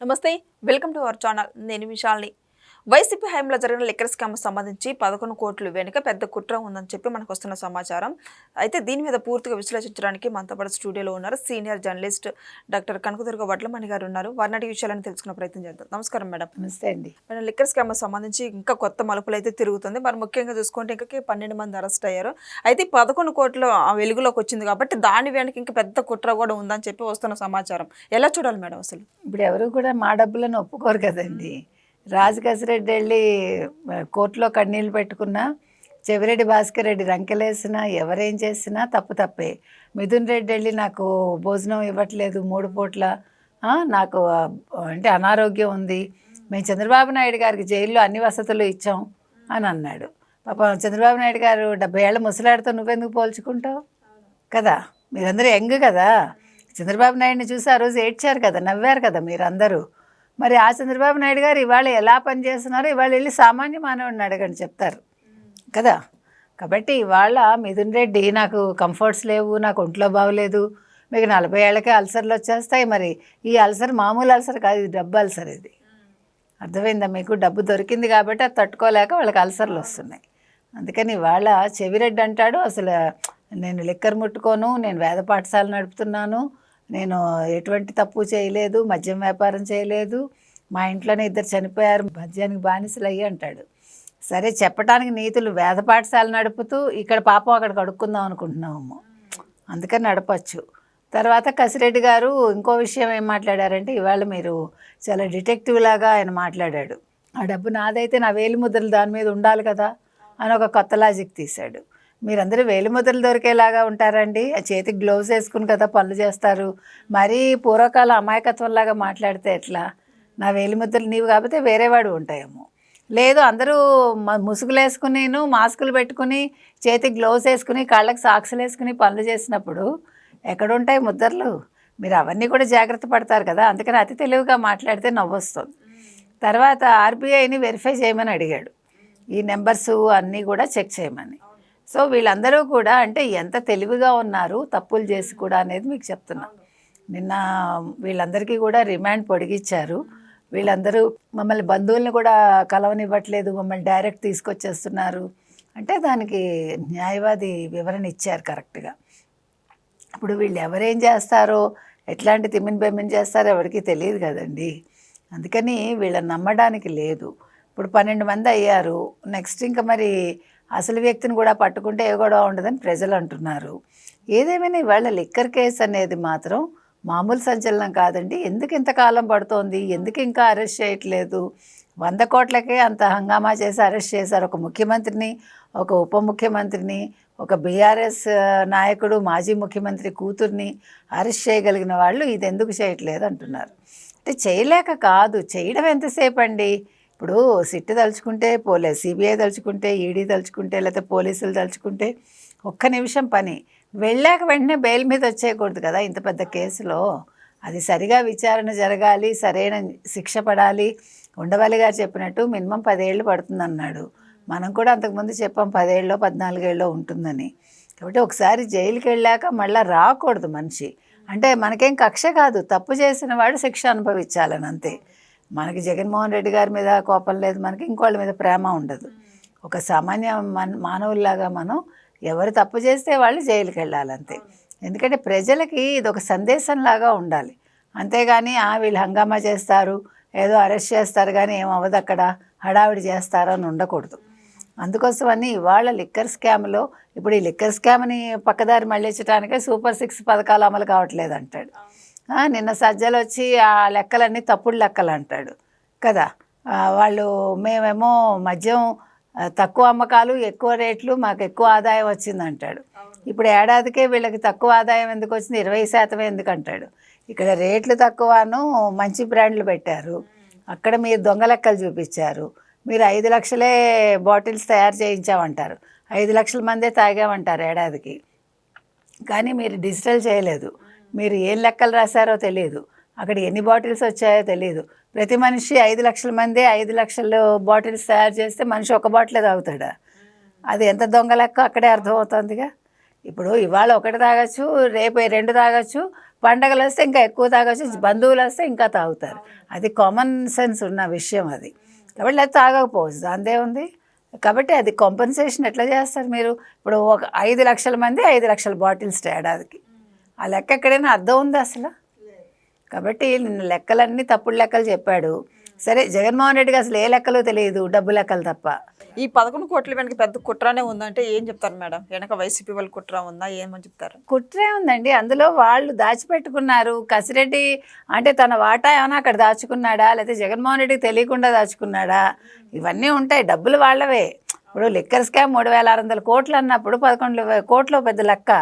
నమస్తే welcome to our channel. నేను విశాల్ని YCP హయాంలో జరిగిన లిక్కర్ స్కామ్ సంబంధించి పదకొండు కోట్లు వెనుక పెద్ద కుట్ర ఉందని చెప్పి మనకు వస్తున్న సమాచారం. అయితే దీని మీద పూర్తిగా విశ్లేషించడానికి మనతో పాటు స్టూడియోలో ఉన్నారు senior journalist doctor Kanakadurga Vadlamani garu ఉన్నారు. వారినాటి విషయాలను తెలుసుకునే ప్రయత్నం చేద్దాం. నమస్కారం మేడం. నమస్తే అండి. మేడం లిక్కర్ స్కామ్ సంబంధించి ఇంకా కొత్త మలుపులు అయితే తిరుగుతుంది. మరి ముఖ్యంగా చూసుకుంటే ఇంకా పన్నెండు మంది అరెస్ట్ అయ్యారు. అయితే పదకొండు కోట్లు ఆ వెలుగులోకి వచ్చింది కాబట్టి దాని వెనక ఇంకా పెద్ద కుట్ర కూడా ఉందని చెప్పి వస్తున్న సమాచారం. ఎలా చూడాలి మేడం అసలు? ఇప్పుడు ఎవరు కూడా మా డబ్బులను ఒప్పుకోరు కదండి. రాజకేశరెడ్డి వెళ్ళి కోర్టులో కన్నీళ్ళు పెట్టుకున్నా చెవిరెడ్డి భాస్కర్ రెడ్డి రంకెలేసినా ఎవరేం చేసినా తప్పు తప్పే. మిథున్ రెడ్డి వెళ్ళి నాకు భోజనం ఇవ్వట్లేదు మూడు పూట్ల. నాకు అంటే అనారోగ్యం ఉంది. మేము చంద్రబాబు నాయుడు గారికి జైల్లో అన్ని వసతులు ఇచ్చాం అని అన్నాడు. పాపం చంద్రబాబు నాయుడు గారు డెబ్బై ఏళ్ళ ముసలాడితో నువ్వెందుకు పోల్చుకుంటావు? కదా? మీరందరూ యంగ్ కదా? చంద్రబాబు నాయుడిని చూసి ఆ రోజు ఏడ్చారు కదా నవ్వారు కదా మీరందరూ. మరి ఆ చంద్రబాబు నాయుడు గారు ఇవాళ ఎలా పనిచేస్తున్నారో ఇవాళ వెళ్ళి సామాన్య మానవుడిని అడగండి చెప్తారు. కదా? కాబట్టి ఇవాళ మిథున్ రెడ్డి నాకు కంఫర్ట్స్ లేవు నాకు ఒంట్లో బాగోలేదు మీకు నలభై ఏళ్ళకే అల్సర్లు వచ్చేస్తాయి. మరి ఈ అల్సర్ మామూలు అల్సర్ కాదు ఇది డబ్బు అల్సర్ ఇది. అర్థమైందా మీకు? డబ్బు దొరికింది కాబట్టి అది తట్టుకోలేక వాళ్ళకి అల్సర్లు వస్తున్నాయి. అందుకని ఇవాళ చెవిరెడ్డి అంటాడు అసలు నేను లిక్కర్ ముట్టుకోను నేను వేద పాఠశాల నడుపుతున్నాను నేను ఎటువంటి తప్పు చేయలేదు మద్యం వ్యాపారం చేయలేదు. మా ఇంట్లోనే ఇద్దరు చనిపోయారు మద్యానికి బానిసలు అయ్యి అంటాడు. సరే చెప్పడానికి నీతులు వేద పాఠశాల నడుపుతూ ఇక్కడ పాపం అక్కడ కడుక్కుందాం అనుకుంటున్నాము అందుకని నడపచ్చు. తర్వాత కసిరెడ్డి గారు ఇంకో విషయం ఏం మాట్లాడారంటే ఇవాళ మీరు చాలా డిటెక్టివ్ లాగా ఆయన మాట్లాడాడు. ఆ డబ్బు నాదైతే నా వేలి ముద్రలు దాని మీద ఉండాలి కదా అని ఒక కొత్త లాజిక్ తీశాడు. మీరందరూ వేలిముద్రలు దొరికేలాగా ఉంటారండి. ఆ చేతికి గ్లోవ్స్ వేసుకుని కదా పనులు చేస్తారు. మరీ పూర్వకాల అమాయకత్వంలాగా మాట్లాడితే ఎట్లా? నా వేలిముద్రలు నీవు కాకపోతే వేరేవాడు ఉంటాయేమో. లేదు అందరూ మ- ముసుగులు వేసుకుని మాస్కులు పెట్టుకుని చేతికి గ్లోవ్స్ వేసుకుని కాళ్ళకి సాక్సులు వేసుకుని పనులు చేసినప్పుడు ఎక్కడుంటాయి ముద్రలు? మీరు అవన్నీ కూడా జాగ్రత్త పడతారు కదా. అందుకని అతి తెలివిగా మాట్లాడితే నవ్వొస్తుంది. తర్వాత ఆర్బీఐని వెరిఫై చేయమని అడిగాడు. ఈ నెంబర్స్ అన్నీ కూడా చెక్ చేయమని. సో వీళ్ళందరూ కూడా అంటే ఎంత తెలివిగా ఉన్నారు తప్పులు చేసి కూడా అనేది మీకు చెప్తున్నా. నిన్న వీళ్ళందరికీ కూడా రిమాండ్ పొడిగిచ్చారు వీళ్ళందరూ మమ్మల్ని బంధువుల్ని కూడా కలవనివ్వట్లేదు మమ్మల్ని డైరెక్ట్ తీసుకొచ్చేస్తున్నారు. అంటే దానికి న్యాయవాది వివరణ ఇచ్చారు కరెక్ట్గా. ఇప్పుడు వీళ్ళు ఎవరేం చేస్తారో ఎట్లాంటి తిమ్మిని బెమ్మిని చేస్తారో ఎవరికి తెలియదు కదండి. అందుకని వీళ్ళని నమ్మడానికి లేదు. ఇప్పుడు పన్నెండు మంది అయ్యారు. నెక్స్ట్ ఇంకా మరి అసలు వ్యక్తిని కూడా పట్టుకుంటే ఏ గొడవ ఉండదని ప్రజలు అంటున్నారు. ఏదేమైనా ఇవాళ లిక్కర్ కేసు అనేది మాత్రం మామూలు సంచలనం కాదండి. ఎందుకు ఇంతకాలం పడుతోంది? ఎందుకు ఇంకా అరెస్ట్ చేయట్లేదు? వంద కోట్లకే అంత హంగామా చేసి అరెస్ట్ చేశారు ఒక ముఖ్యమంత్రిని ఒక ఉప ముఖ్యమంత్రిని ఒక బీఆర్ఎస్ నాయకుడు మాజీ ముఖ్యమంత్రి కూతుర్ని అరెస్ట్ చేయగలిగిన వాళ్ళు ఇది ఎందుకు చేయట్లేదు అంటున్నారు. అంటే చేయలేక కాదు. చేయడం ఎంతసేపు అండి? ఇప్పుడు సిట్టు తలుచుకుంటే పోలే సిబిఐ తలుచుకుంటే ఈడీ తలుచుకుంటే లేకపోతే పోలీసులు తలుచుకుంటే ఒక్క నిమిషం పని. వెళ్ళాక వెంటనే బెయిల్ మీద వచ్చేయకూడదు కదా ఇంత పెద్ద కేసులో. అది సరిగా విచారణ జరగాలి సరైన శిక్ష పడాలి. ఉండవల్లి గారు చెప్పినట్టు మినిమం పదేళ్ళు పడుతుందన్నాడు. మనం కూడా అంతకుముందు చెప్పాం పదేళ్ళలో పద్నాలుగేళ్ళలో ఉంటుందని. కాబట్టి ఒకసారి జైలుకి వెళ్ళాక మళ్ళీ రాకూడదు మనిషి. అంటే మనకేం కక్ష కాదు. తప్పు చేసిన వాడు శిక్ష అనుభవించాలని అంతే. మనకి జగన్మోహన్ రెడ్డి గారి మీద కోపం లేదు మనకి ఇంకోళ్ళ మీద ప్రేమ ఉండదు. ఒక సామాన్య మన మానవుల్లాగా మనం ఎవరు తప్పు చేస్తే వాళ్ళు జైలుకి వెళ్ళాలంతే ఎందుకంటే ప్రజలకి ఇది ఒక సందేశంలాగా ఉండాలి. అంతేగాని ఆ వీళ్ళు హంగామా చేస్తారు ఏదో అరెస్ట్ చేస్తారు కానీ ఏమవ్వదు అక్కడ హడావిడి చేస్తారు అని ఉండకూడదు. అందుకోసమని ఇవాళ లిక్కర్ స్కామ్లో ఇప్పుడు ఈ లిక్కర్ స్కామ్ని పక్కదారి మళ్ళించడానికే సూపర్ సిక్స్ పథకాలు అమలు కావట్లేదు అంటాడు. నిన్న సజ్జలు వచ్చి ఆ లెక్కలన్నీ తప్పుడు లెక్కలు అంటాడు. కదా? వాళ్ళు మేమేమో మద్యం తక్కువ అమ్మకాలు ఎక్కువ రేట్లు మాకు ఎక్కువ ఆదాయం వచ్చింది అంటాడు ఇప్పుడు ఏడాదికే వీళ్ళకి తక్కువ ఆదాయం ఎందుకు వచ్చింది? ఇరవై శాతం ఎందుకు అంటాడు. ఇక్కడ రేట్లు తక్కువను మంచి బ్రాండ్లు పెట్టారు. అక్కడ మీరు దొంగ లెక్కలు చూపించారు. మీరు ఐదు లక్షలే బాటిల్స్ తయారు చేయించామంటారు. ఐదు లక్షల మందే తాగామంటారు ఏడాదికి. కానీ మీరు డిజిటల్ చేయలేదు. మీరు ఏం లెక్కలు రాశారో తెలియదు అక్కడ ఎన్ని బాటిల్స్ వచ్చాయో తెలియదు ప్రతి మనిషి ఐదు లక్షల మంది ఐదు లక్షలు బాటిల్స్ తయారు చేస్తే మనిషి ఒక బాటిలే తాగుతాడా? అది ఎంత దొంగ లెక్క? అక్కడే అర్థమవుతుందిగా. ఇప్పుడు ఇవాళ ఒకటి తాగొచ్చు రేపు రెండు తాగొచ్చు పండగలు వస్తే ఇంకా ఎక్కువ తాగొచ్చు బంధువులు వస్తే ఇంకా తాగుతారు. అది కామన్ సెన్స్ ఉన్న విషయం అది. కాబట్టి అది తాగకపోవచ్చు. దాందే ఉంది. కాబట్టి అది కాంపన్సేషన్ ఎట్లా చేస్తారు మీరు? ఇప్పుడు ఒక ఐదు లక్షల మంది ఐదు లక్షల బాటిల్స్ ఏడాదికి ఆ లెక్క ఎక్కడైనా అర్థం ఉంది అసలు? కాబట్టి నిన్న లెక్కలన్నీ తప్పుడు లెక్కలు చెప్పాడు. సరే జగన్మోహన్ రెడ్డికి అసలు ఏ లెక్కలు తెలియదు డబ్బు లెక్కలు తప్ప. ఈ పదకొండు కోట్ల వెనక పెద్ద కుట్రనే ఉందంటే ఏం చెప్తారు మేడం? వెనక వైసీపీ వాళ్ళ కుట్ర ఉందా? ఏమని చెప్తారు? కుట్రే ఉందండి. అందులో వాళ్ళు దాచిపెట్టుకున్నారు. కసిరెడ్డి అంటే తన వాటా ఏమైనా అక్కడ దాచుకున్నాడా? లేకపోతే జగన్మోహన్ రెడ్డికి తెలియకుండా దాచుకున్నాడా? ఇవన్నీ ఉంటాయి. డబ్బులు వాళ్ళవే. ఇప్పుడు లిక్కర్ స్కామ్ మూడు వేల ఆరు వందల కోట్లు అన్నప్పుడు పదకొండు కోట్లు పెద్ద లెక్క.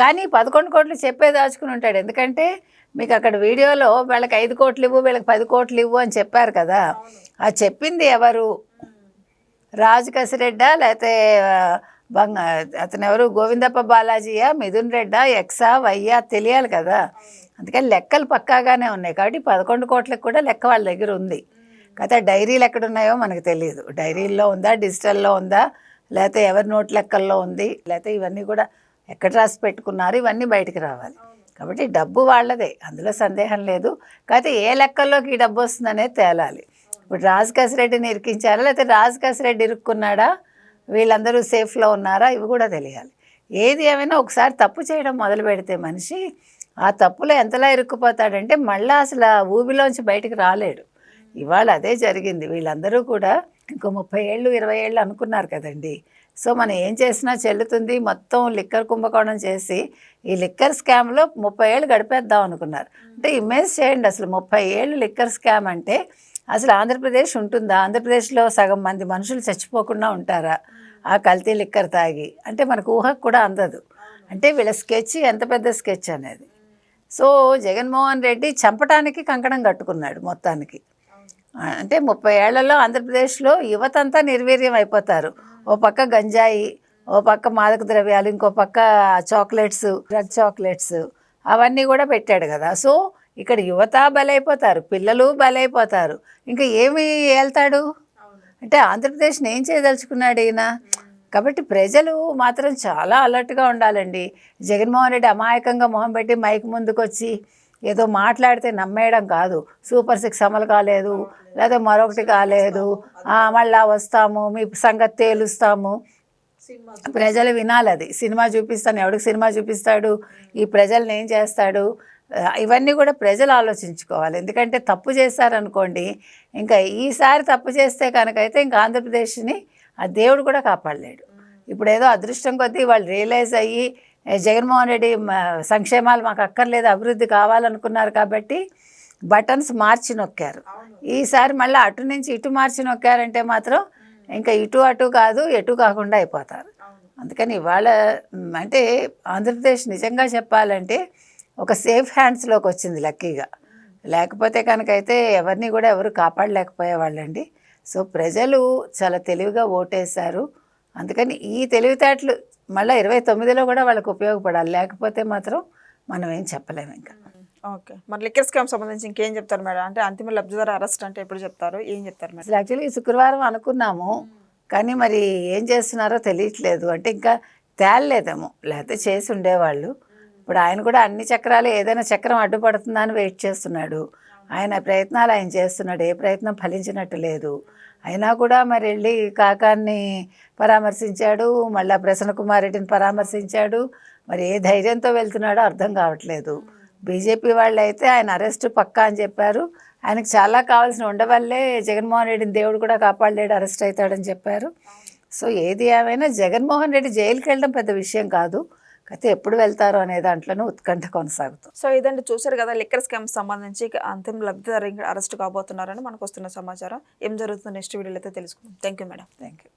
కానీ పదకొండు కోట్లు చెప్పే దాచుకుని ఉంటాడు. ఎందుకంటే మీకు అక్కడ వీడియోలో వీళ్ళకి ఐదు కోట్లు ఇవ్వు వీళ్ళకి పది కోట్లు ఇవ్వు అని చెప్పారు కదా. ఆ చెప్పింది ఎవరు? రాజు కసిరెడ్డా లేకపోతే బంగ అతను ఎవరు? గోవిందప్ప బాలాజీయా మిథున్ రెడ్డా ఎక్సా వయ్యా తెలియాలి కదా. అందుకని లెక్కలు పక్కాగానే ఉన్నాయి. కాబట్టి పదకొండు కోట్లకు కూడా లెక్క వాళ్ళ దగ్గర ఉంది. కాకపోతే డైరీలు ఎక్కడ ఉన్నాయో మనకు తెలియదు. డైరీల్లో ఉందా? డిజిటల్లో ఉందా? లేకపోతే ఎవరి నోట్ లెక్కల్లో ఉంది? లేకపోతే ఇవన్నీ కూడా ఎక్కడ రాసి పెట్టుకున్నారు ఇవన్నీ బయటికి రావాలి. కాబట్టి డబ్బు వాళ్ళదే అందులో సందేహం లేదు. కాకపోతే ఏ లెక్కల్లోకి ఈ డబ్బు వస్తుందనేది తేలాలి. ఇప్పుడు రాజు కసిరెడ్డిని ఇరికించారా లేకపోతే రాజు కసిరెడ్డి ఇరుక్కున్నాడా వీళ్ళందరూ సేఫ్లో ఉన్నారా ఇవి కూడా తెలియాలి. ఏది ఏమైనా ఒకసారి తప్పు చేయడం మొదలు పెడితే మనిషి ఆ తప్పులో ఎంతలా ఇరుక్కుపోతాడంటే మళ్ళీ అసలు ఆ ఊబిలోంచి బయటికి రాలేడు. ఇవాళ అదే జరిగింది. వీళ్ళందరూ కూడా ఇంకో ముప్పై ఏళ్ళు ఇరవై ఏళ్ళు అనుకున్నారు కదండి. సో మనం ఏం చేసినా చెల్లుతుంది. మొత్తం లిక్కర్ కుంభకోణం చేసి ఈ లిక్కర్ స్కామ్లో ముప్పై ఏళ్ళు గడిపేద్దాం అనుకున్నారు. అంటే ఇమేజ్ చేయండి అసలు ముప్పై ఏళ్ళు లిక్కర్ స్కామ్ అంటే అసలు ఆంధ్రప్రదేశ్ ఉంటుందా? ఆంధ్రప్రదేశ్లో సగం మంది మనుషులు చచ్చిపోకుండా ఉంటారా? ఆ కల్తీ లిక్కర్ తాగి. అంటే మనకు ఊహకు కూడా అందదు. అంటే వీళ్ళ స్కెచ్ ఎంత పెద్ద స్కెచ్ అనేది. సో జగన్మోహన్ రెడ్డి చంపటానికి కంకణం కట్టుకున్నాడు మొత్తానికి. అంటే ముప్పై ఏళ్ళలో ఆంధ్రప్రదేశ్లో యువతంతా నిర్వీర్యం అయిపోతారు. ఓ పక్క గంజాయి ఓ పక్క మాదక ద్రవ్యాలు ఇంకో పక్క చాక్లెట్స్ డ్రగ్ చాక్లెట్స్ అవన్నీ కూడా పెట్టాడు కదా. సో ఇక్కడ యువత బలైపోతారు పిల్లలు బలైపోతారు. ఇంకా ఏమి వెళ్తాడు అంటే ఆంధ్రప్రదేశ్ని ఏం చేయదలుచుకున్నాడు ఈయన? కాబట్టి ప్రజలు మాత్రం చాలా అలర్ట్గా ఉండాలండి. జగన్మోహన్ రెడ్డి అమాయకంగా మొహం పెట్టి మైక్ ముందుకొచ్చి ఏదో మాట్లాడితే నమ్మేయడం కాదు. సూపర్ సిక్స్ అమలు కాలేదు లేదా మరొకటి కాలేదు. మళ్ళా వస్తాము మీ సంగతి తేలుస్తాము. ప్రజలు వినాలి అది సినిమా చూపిస్తాను ఎవడికి సినిమా చూపిస్తాడు? ఈ ప్రజల్ని ఏం చేస్తాడు? ఇవన్నీ కూడా ప్రజలు ఆలోచించుకోవాలి. ఎందుకంటే తప్పు చేశారనుకోండి ఇంకా ఈసారి తప్పు చేస్తే కనుకైతే ఇంకా ఆంధ్రప్రదేశ్ని ఆ దేవుడు కూడా కాపాడలేడు. ఇప్పుడు ఏదో అదృష్టం కొద్దీ వాళ్ళు రియలైజ్ అయ్యి జగన్మోహన్ రెడ్డి సంక్షేమాలు మాకు అక్కర్లేదు అభివృద్ధి కావాలనుకున్నారు కాబట్టి బటన్స్ మార్చి నొక్కారు. ఈసారి మళ్ళీ అటు నుంచి ఇటు మార్చి నొక్కారంటే మాత్రం ఇంకా ఇటు అటు కాదు ఎటు కాకుండా అయిపోతారు. అందుకని ఇవాళ అంటే ఆంధ్రప్రదేశ్ నిజంగా చెప్పాలంటే ఒక సేఫ్ హ్యాండ్స్లోకి వచ్చింది లక్కీగా. లేకపోతే కనుకైతే ఎవరిని కూడా ఎవరు కాపాడలేకపోయేవాళ్ళండి. సో ప్రజలు చాలా తెలివిగా ఓటేశారు. అందుకని ఈ తెలివితేటలు మళ్ళీ ఇరవై తొమ్మిదిలో కూడా వాళ్ళకి ఉపయోగపడాలి. లేకపోతే మాత్రం మనం ఏం చెప్పలేము ఇంకా. ఓకే. మరి లిక్కర్ స్కామ్ సంబంధించి ఇంకేం చెప్తారు మేడం? అంటే అంతిమ లబ్ధిదారు అరెస్ట్ అంటే ఎప్పుడు చెప్తారు? ఏం చెప్తారు మేడం? యాక్చువల్లీ శుక్రవారం అనుకున్నాము. కానీ మరి ఏం చేస్తున్నారో తెలియట్లేదు. అంటే ఇంకా తేలలేదేమో. లేకపోతే చేసి ఉండేవాళ్ళు. ఇప్పుడు ఆయన కూడా అన్ని చక్రాలు ఏదైనా చక్రం అడ్డుపడుతుందా అని వెయిట్ చేస్తున్నాడు. ఆయన ప్రయత్నాలు ఆయన చేస్తున్నాడు ఏ ప్రయత్నం ఫలించినట్టు లేదు. అయినా కూడా మరి వెళ్ళి కాకాన్ని పరామర్శించాడు మళ్ళీ ప్రసన్న కుమార్ రెడ్డిని పరామర్శించాడు. మరి ఏ ధైర్యంతో వెళ్తున్నాడో అర్థం కావట్లేదు. బీజేపీ వాళ్ళు అయితే ఆయన అరెస్ట్ పక్కా అని చెప్పారు. ఆయనకు చాలా కావాల్సిన ఉండవల్లే జగన్మోహన్ రెడ్డిని దేవుడు కూడా కాపాడలేడు అరెస్ట్ అవుతాడని చెప్పారు. సో ఏది ఏమైనా జగన్మోహన్ రెడ్డి జైలుకి వెళ్ళడం పెద్ద విషయం కాదు. అయితే ఎప్పుడు వెళ్తారో అనే దాంట్లోనూ ఉత్కంఠ కొనసాగుతుంది. సో ఇదండి చూసారు కదా లిక్కర్ స్కామ్ సంబంధించి అంతిమ లబ్ధిదారు అరెస్ట్ కాబోతున్నారని మనకు వస్తున్న సమాచారం. ఏం జరుగుతుందో నెక్స్ట్ వీడియోలో అయితే తెలుసుకుందాం. Thank you madam thank you